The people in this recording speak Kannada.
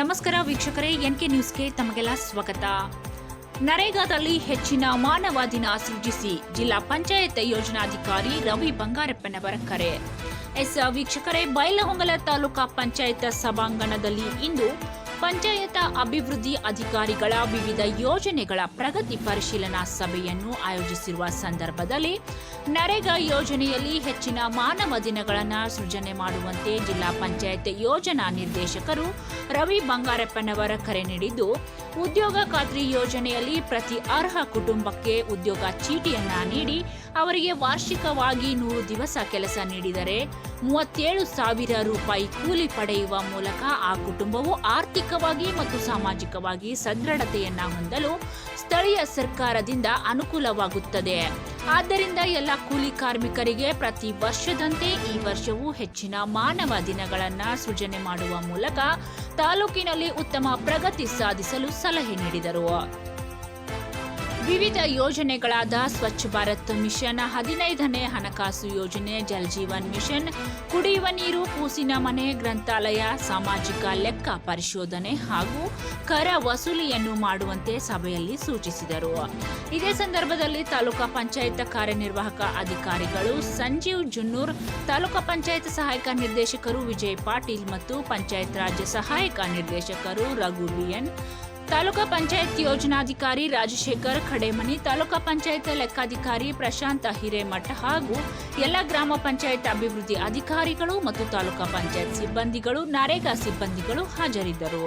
ನಮಸ್ಕಾರ ವೀಕ್ಷಕರೇ, ಎನ್ಕೆ ನ್ಯೂಸ್ಗೆ ತಮಗೆಲ್ಲ ಸ್ವಾಗತ. ನರೇಗಾದಲ್ಲಿ ಹೆಚ್ಚಿನ ಮಾನವ ದಿನ ಸೃಜಿಸಿ ಜಿಲ್ಲಾ ಪಂಚಾಯತ್ ಯೋಜನಾಧಿಕಾರಿ ರವಿ ಬಂಗಾರಪ್ಪನವರ ಕರೆ. ಎಸ್ ವೀಕ್ಷಕರೇ, ಬೈಲಹೊಂಗಲ ತಾಲೂಕಾ ಪಂಚಾಯತ್ ಸಭಾಂಗಣದಲ್ಲಿ ಇಂದು ಪಂಚಾಯತ ಅಭಿವೃದ್ಧಿ ಅಧಿಕಾರಿಗಳ ವಿವಿಧ ಯೋಜನೆಗಳ ಪ್ರಗತಿ ಪರಿಶೀಲನಾ ಸಭೆಯನ್ನು ಆಯೋಜಿಸಿರುವ ಸಂದರ್ಭದಲ್ಲಿ ನರೇಗಾ ಯೋಜನೆಯಲ್ಲಿ ಹೆಚ್ಚಿನ ಮಾನವ ದಿನಗಳನ್ನು ಸೃಜನೆ ಮಾಡುವಂತೆ ಜಿಲ್ಲಾ ಪಂಚಾಯತ್ ಯೋಜನಾ ನಿರ್ದೇಶಕರು ರವಿ ಬಂಗಾರಪ್ಪನವರ ಕರೆ ನೀಡಿದ್ದು, ಉದ್ಯೋಗ ಖಾತ್ರಿ ಯೋಜನೆಯಲ್ಲಿ ಪ್ರತಿ ಅರ್ಹ ಕುಟುಂಬಕ್ಕೆ ಉದ್ಯೋಗ ಚೀಟಿಯನ್ನ ನೀಡಿ ಅವರಿಗೆ ವಾರ್ಷಿಕವಾಗಿ ನೂರು ದಿವಸ ಕೆಲಸ ನೀಡಿದರೆ ಮೂವತ್ತೇಳು ಸಾವಿರ ರೂಪಾಯಿ ಕೂಲಿ ಪಡೆಯುವ ಮೂಲಕ ಆ ಕುಟುಂಬವು ಆರ್ಥಿಕವಾಗಿ ಮತ್ತು ಸಾಮಾಜಿಕವಾಗಿ ಸದೃಢತೆಯನ್ನ ಹೊಂದಲು ಸ್ಥಳೀಯ ಸರ್ಕಾರದಿಂದ ಅನುಕೂಲವಾಗುತ್ತದೆ. ಆದ್ದರಿಂದ ಎಲ್ಲ ಕೂಲಿ ಕಾರ್ಮಿಕರಿಗೆ ಪ್ರತಿ ವರ್ಷದಂತೆ ಈ ವರ್ಷವೂ ಹೆಚ್ಚಿನ ಮಾನವ ದಿನಗಳನ್ನು ಸೃಜನೆ ಮಾಡುವ ಮೂಲಕ ತಾಲೂಕಿನಲ್ಲಿ ಉತ್ತಮ ಪ್ರಗತಿ ಸಾಧಿಸಲು ಸಲಹೆ ನೀಡಿದರು. ವಿವಿಧ ಯೋಜನೆಗಳಾದ ಸ್ವಚ್ಛ ಭಾರತ್ ಮಿಷನ್, ಹದಿನೈದನೇ ಹಣಕಾಸು ಯೋಜನೆ, ಜಲ್ ಜೀವನ್ ಮಿಷನ್, ಕುಡಿಯುವ ನೀರು ಕೂಸಿನ ಮನೆ, ಗ್ರಂಥಾಲಯ, ಸಾಮಾಜಿಕ ಲೆಕ್ಕ ಪರಿಶೋಧನೆ ಹಾಗೂ ಕರ ವಸೂಲಿಯನ್ನು ಮಾಡುವಂತೆ ಸಭೆಯಲ್ಲಿ ಸೂಚಿಸಿದರು. ಇದೇ ಸಂದರ್ಭದಲ್ಲಿ ತಾಲೂಕಾ ಪಂಚಾಯತ್ ಕಾರ್ಯನಿರ್ವಾಹಕ ಅಧಿಕಾರಿಗಳು ಸಂಜೀವ್ ಜುನ್ನೂರ್, ತಾಲೂಕಾ ಪಂಚಾಯತ್ ಸಹಾಯಕ ನಿರ್ದೇಶಕರು ವಿಜಯ್ ಪಾಟೀಲ್ ಮತ್ತು ಪಂಚಾಯತ್ ರಾಜ್ಯ ಸಹಾಯಕ ನಿರ್ದೇಶಕರು ರಘು ಬಿಎನ್ ತಾಲೂಕಾ ಪಂಚಾಯತ್ ಯೋಜನಾಧಿಕಾರಿ ರಾಜಶೇಖರ್ ಖಡೇಮನಿ, ತಾಲೂಕಾ ಪಂಚಾಯತ್ ಲೆಕ್ಕಾಧಿಕಾರಿ ಪ್ರಶಾಂತ್ ಹಿರೇಮಠ ಹಾಗೂ ಎಲ್ಲ ಗ್ರಾಮ ಪಂಚಾಯತ್ ಅಭಿವೃದ್ಧಿ ಅಧಿಕಾರಿಗಳು ಮತ್ತು ತಾಲೂಕಾ ಪಂಚಾಯತ್ ಸಿಬ್ಬಂದಿಗಳು, ನರೇಗಾ ಸಿಬ್ಬಂದಿಗಳು ಹಾಜರಿದ್ದರು.